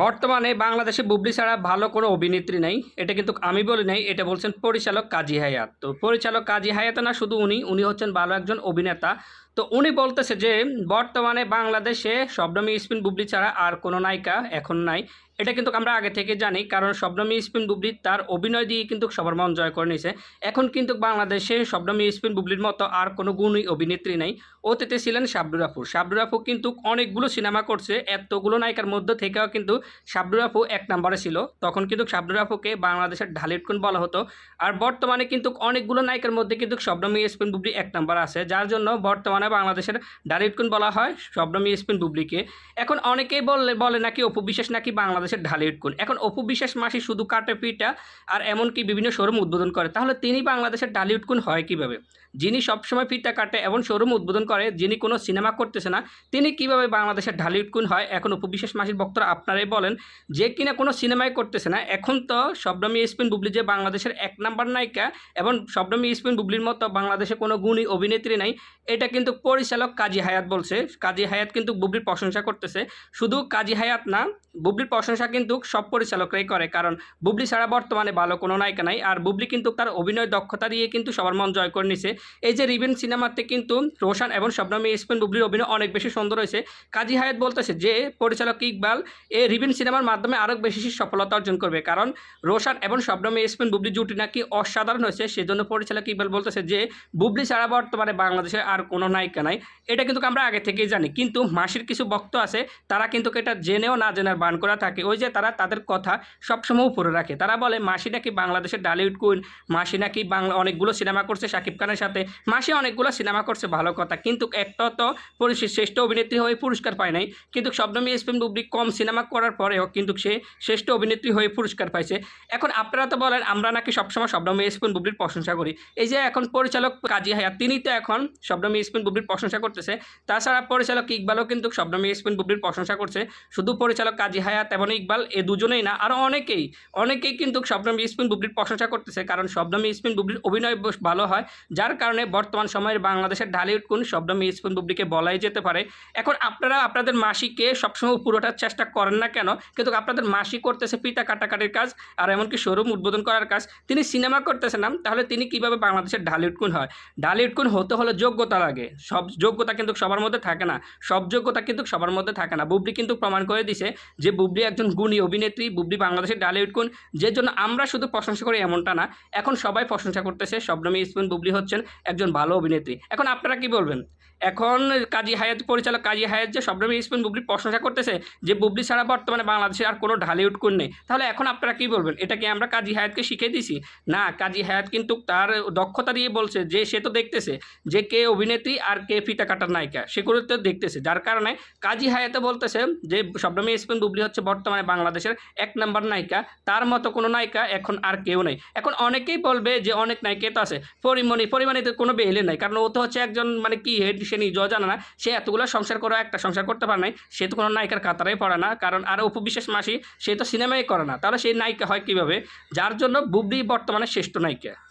বর্তমানে বাংলাদেশে বুবলি ছাড়া ভালো কোনো অভিনেত্রী নেই। এটা কিন্তু আমি বলি নাই, এটা বলছেন পরিচালক কাজী হায়াত। তো পরিচালক কাজী হায়াত না শুধু উনি উনি হচ্ছেন ভালো একজন অভিনেতা। তো উনি বলতেছে যে, বর্তমানে বাংলাদেশে শবনমী স্পিন বুবলি ছাড়া আর কোনো নায়িকা এখন নাই। এটা কিন্তু আমরা আগে থেকে জানি, কারণ শবনমী স্পিন বুবলি তার অভিনয় দিয়ে কিন্তু সবার মন জয় করে নিয়েছে এখন কিন্তু বাংলাদেশে শবনমী স্পিন বুবলির মতো আর কোনো গুণী অভিনেত্রী নেই। অতীতে ছিলেন আপু। শাবনুর আপু কিন্তু অনেকগুলো সিনেমা করছে, এতগুলো নায়িকার মধ্যে থেকেও কিন্তু শাবনুর আপু এক নম্বরে ছিল। তখন কিন্তু শাবনুর আপুকে বাংলাদেশের ঢালিটকুন বলা হতো। আর বর্তমানে কিন্তু অনেকগুলো নায়িকার মধ্যে কিন্তু শবনমী স্পিন বুবলি এক নম্বর আছে, যার জন্য বর্তমানে বাংলাদেশের ঢালিটকুন বলা হয়? শবনমী স্পিন বুবলিকে। এখন অনেকেই বললে, বলে নাকি অপু বিশ্বাস নাকি বাংলাদেশের ঢালিউডকুন এখন অপু বিশ্বাস মাসি শুধু কাটে পিটা আর এমনকি বিভিন্ন শোরুম উদ্বোধন করে, তাহলে তিনি বাংলাদেশের ঢালিউডকুন হয় কীভাবে? যিনি সবসময় ফিতা কাটে এবং শোরুম উদ্বোধন করে যিনি কোনো সিনেমা করতেছে না, তিনি কীভাবে বাংলাদেশের ঢালিউডকুন হয়? এখন অপু বিশ্বাস মাসির বক্তরা আপনারাই বলেন, যে কিনা কোনো সিনেমাই করতেছে না, এখন তো শবনমী স্পিন বুবলি যে বাংলাদেশের এক নাম্বার নায়িকা এবং শবনমী স্পিন বুবলির মতো বাংলাদেশে কোনো গুণী অভিনেত্রী নাই, এটা কিন্তু পরিচালক কাজী হায়াত বলছে। কাজী হায়াত কিন্তু বুবলির প্রশংসা করতেছে। শুধু কাজী হায়াত না, বুবলির প্রশংসা কিন্তু সব পরিচালকরাই করে, কারণ বুবলি ছাড়া বর্তমানে ভালো কোনো নায়িকা নাই, আর বুবলি কিন্তু তার অভিনয় দক্ষতা দিয়ে কিন্তু সবার মন জয় করে নিছে। এই যে রিবেন সিনেমাতে কিন্তু রোশান এবং শবনমী স্পেন বুবলির অভিনয় অনেক বেশি সুন্দর হয়েছে। কাজী হায়াত বলতেছে যে, পরিচালক ইকবাল এ রিবেন সিনেমার মাধ্যমে আরও বেশি সফলতা অর্জন করবে। কারণ রোশান এবং শবনমী স্পেন বুবলি জুটি নাকি অসাধারণ হয়েছে। সেজন্য পরিচালক ইকবাল বলতেছে যে, বুবলি ছাড়া বর্তমানে বাংলাদেশে আর কোনো নায়িকা নাই। এটা কিন্তু আমরা আগে থেকেই জানি। কিন্তু মাসির কিছু বক্ত আছে, তারা কিন্তু এটা জেনেও না জেনার বান করা থাকে। ওই যে তারা তাদের কথা সবসময় উপরে রাখে। তারা বলে, মাসি নাকি বাংলাদেশের ডালিউড কুইন, মাসি নাকি বাংলা অনেকগুলো সিনেমা করছে শাকিব খানের সাথে। মাসি অনেকগুলো সিনেমা করছে, ভালো কথা। কিন্তু একটা তো পরিশেষ শ্রেষ্ঠ অভিনেত্রী হয়ে পুরস্কার পায় নাই। কিন্তু শবনমী এসপিএম বুবলি কম সিনেমা করার পরেও কিন্তু সে শ্রেষ্ঠ অভিনেত্রী হয়ে পুরস্কার পাইছে। এখন আপনারা তো বলেন, আমরা নাকি সবসময় শবনমী এসপিএম বুবলির প্রশংসা করি। এই যে এখন পরিচালক কাজী হায়াত, তিনি তো এখন শবনমী এসপিএম বুবলির প্রশংসা করতেছে। তাছাড়া পরিচালক ইকবালও কিন্তু শবনমী এসপিএম বুবলির প্রশংসা করছে। শুধু পরিচালক কাজী হায়াত এবং ইকবাল এ দুজনেই না আরও অনেকেই অনেকেই কিন্তু শবনমী ইসপিন বুবলির প্রশংসা করতেছে। কারণ শবনমী ইসপিন বুবলির অভিনয় ভালো হয়, যার কারণে বর্তমান সময়ের বাংলাদেশের ঢালিউড কোন শবনমী ইসপিন বুবলিকে বলাই যেতে পারে। এখন আপনারা আপনাদের মাসিকে সবসময় পুরোটার চেষ্টা করেন না কেন? কিন্তু আপনাদের মাসি করতেছে পিতা কাটাকাটির কাজ, আর এমনকি শোরুম উদ্বোধন করার কাজ। তিনি সিনেমা করতেছে না, তাহলে তিনি কীভাবে বাংলাদেশের ঢালিউড কোন হয়? ঢালিউড কোন হতে হলে যোগ্যতা লাগে। সব যোগ্যতা কিন্তু সবার মধ্যে থাকে না। সব যোগ্যতা কিন্তু সবার মধ্যে থাকে না। বুবলি কিন্তু প্রমাণ করে দিছে যে বুবলি একজন গুণী অভিনেত্রী, বুবলি বাংলাদেশের ডালিউড কোন যে জন্য আমরা শুধু প্রশংসা করি এমনটা না। এখন সবাই প্রশংসা করতেছে শবনমী ইসমিন বুবলি হচ্ছেন একজন ভালো অভিনেত্রী। এখন আপনারা কি বলবেন? এখন কাজী হায়াত পরিচালক কাজী হায়াত যে শবনমী ইসমিন বুবলির প্রশংসা করতেছে যে বুবলি ছাড়া বর্তমানে বাংলাদেশে আর কোনো ঢালিউড কোন নেই। তাহলে এখন আপনারা কি বলবেন? এটা কি আমরা কাজী হায়াতকে শিখিয়ে দিছি? না, কাজী হায়াত কিন্তু তার দক্ষতা দিয়ে বলছে যে সে তো দেখতেছে যে কে অভিনেত্রী আর কে ফিতা কাটার নায়িকা। সেগুলো তো দেখতেছে। যার কারণে কাজী হায়াতে বলতেছে যে শবনমী ইসমিন বুবলি হচ্ছে বর্তমানে বাংলাদেশের এক নম্বর নায়িকা। তার মতো কোনো নায়িকা এখন আর কেউ নেই। এখন অনেকেই বলবে যে অনেক নায়িকা তো আছে। পরিমণি, পরিমাণিতে কোনো বেলে নাই। কারণ ও তো হচ্ছে একজন মানে কি হেড সে নিজেও জানে না। সে এতগুলো সংসার করে একটা সংসার করতে পারে নাই। সে তো কোনো নায়িকার কাতারেই পড়ে না। কারণ আর উপবিশেষ মাসি, সে তো সিনেমাই করে না। তাহলে সেই নায়িকা হয় কীভাবে? যার জন্য বুবলি বর্তমানে শ্রেষ্ঠ নায়িকা।